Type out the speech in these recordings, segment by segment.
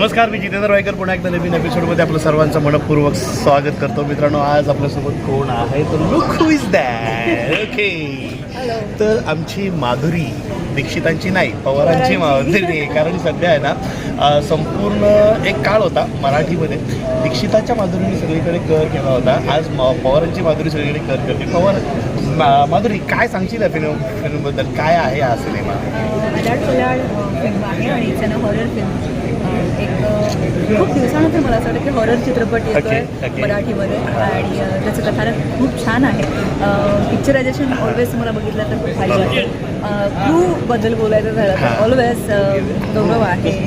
नमस्कार मी जितेंद्र वायकर पुन्हा एकदा नवीन एपिसोडमध्ये आपलं सर्वांचं मनपूर्वक स्वागत करतो. मित्रांनो आज आपल्यासोबत कोण आहे? तर look who is that okay तर आमची माधुरी दीक्षितांची नाही पवारांची माधुरी कारण सध्या आहे ना संपूर्ण एक काळ होता मराठीमध्ये. दीक्षिताच्या माधुरीने सगळीकडे कर केला होता. आज म- पवारांची माधुरी सगळीकडे कर करते. पवार माधुरी काय सांगशील या फिल्म फिल्मबद्दल? काय आहे हा सिनेमा? हॉरर फिल्म एक खूप दिवसानंतर मला असं वाटतं की हॉरर चित्रपट येतोय. मराठीमध्ये. आणि त्याचं कथानक खूप छान आहे. पिक्चरायझेशन ऑलवेज तुम्हाला बघितलं तर खूप भारी वाटेल क्रूबद्दल बोलायचं झालं. तर ऑलवेज गौरव आहे.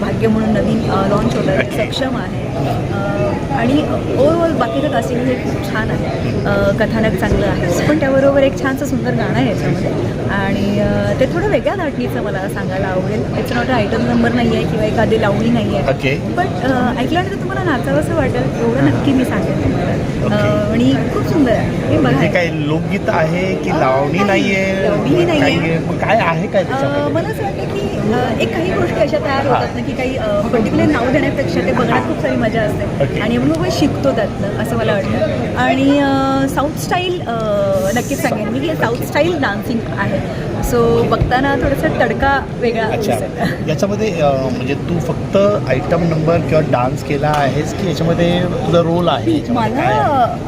भाग्य म्हणून नवीन लॉन्च होतं. सक्षम आहे. आणि ओव्हरऑल बाकीचं कास्टिंग हे खूप छान आहे. कथानक चांगलं आहे. पण त्याबरोबर एक छानसं सुंदर गाणं आहे याच्यामध्ये. आणि ते थोडं वेगळ्या धाटणीचं मला सांगायला आवडेल. इट्स नॉट आयटम नंबर नाही आहे किंवा एखादी लावणी नाही आहे. बट ऐकल्यानंतर तुम्हाला नाचावंसं वाटेल. एवढं नक्की मी सांगेन आणि खूप सुंदर आहे. हे बघा. काय लोकगीत आहे की लावणी नाही, लावणी आहे? मग काय आहे काय मला असं वाटतं की एक काही गोष्टी अशा तयार होतात ना की काही पर्टिक्युलर नाव देण्यापेक्षा ते बघण्यात खूप सारी मजा असते. आणि आपण शिकतो त्यातनं असं मला वाटतं. आणि साऊथ स्टाईल नक्कीच सांगेन मी की साऊथ स्टाईल डान्सिंग आहे सो बघताना थोडंसं तडका वेगळा अच्छा. याच्यामध्ये म्हणजे तू फक्त आयटम नंबर किंवा डान्स केला आहेस की याच्यामध्ये तुझा रोल आहे मला?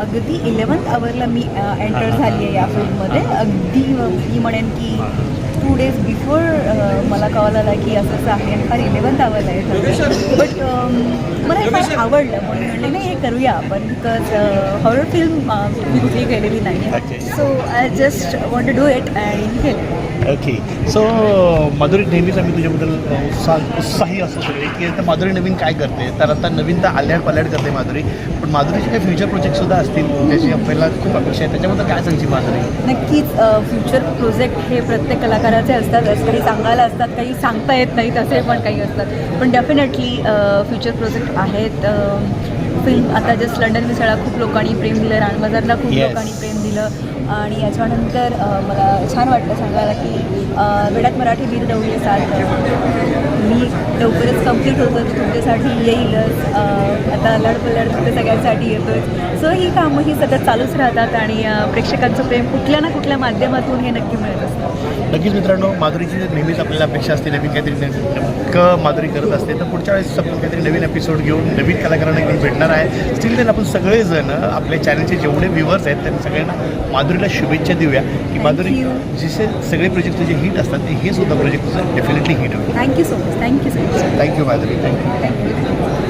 अगदी इलेवन्थ आवरला मी एंटर. झाली आहे या फील्डमध्ये अगदी मी म्हणेन की टू डेज बिफोर मला कॉल आला की असं असं आहे आणि फार इलेवन्थ आवरला आहे बट मला हे फार आवडलं. म्हणून म्हणले नाही हे करूया आपण बिकॉज हॉरर फिल्म मी कुठली केलेली नाही. So I just want to do it आणि केलं. ओके सो माधुरी नेहमीच आम्ही तुझ्याबद्दल उत्साह उत्साही असतो. सगळे की आता माधुरी नवीन काय करते? तर आता नवीन तर आल्याड पल्याड करते माधुरी. माधुरीचे काही फ्युचर प्रोजेक्टसुद्धा असतील त्याची आपल्याला खूप अपेक्षा आहे. त्याच्याबद्दल काय सांगशील माधुरी? नक्कीच फ्युचर प्रोजेक्ट हे प्रत्येक कलाकाराचे असतात. असं काही सांगायला असतात काही सांगता येत नाहीत असे पण काही असतात. पण डेफिनेटली फ्युचर प्रोजेक्ट आहेत. फिल्म आता जस्ट लंडन मिसळा खूप लोकांनी प्रेम दिलं राणबाजारला खूप Yes. लोकांनी प्रेम दिलं. आणि याच्यानंतर मला छान वाटतं सांगायला की अ, वेडात मराठी वीर दौडी साथ मी लवकरच कंप्लीट होतं तर तुमच्यासाठी येईलच. आता लडपलड तुमच्या सगळ्यांसाठी येतोय सो ही कामं ही सतत चालूच राहतात आणि प्रेक्षकांचं प्रेम कुठल्या ना कुठल्या माध्यमातून हे नक्की मिळत असतं. नक्कीच मित्रांनो माधुरीची नेहमीच आपल्याला अपेक्षा असते नवीन काहीतरी नेमकं माधुरी करत असते तर पुढच्या वेळेस आपण काहीतरी नवीन एपिसोड घेऊन नवीन कलाकारांना घेऊन भेटणार आहे. स्टील देन आपण सगळेजण आपल्या चॅनलचे जेवढे व्ह्युअर्स आहेत त्यांना सगळ्यांना माधुरीला शुभेच्छा देऊया की माधुरी. जसे सगळे प्रोजेक्ट तुझे हिट असतात ते हे सुद्धा प्रोजेक्ट तुझं डेफिनेटली हिट होईल thank you so much Thank you so. Thank you, Madam.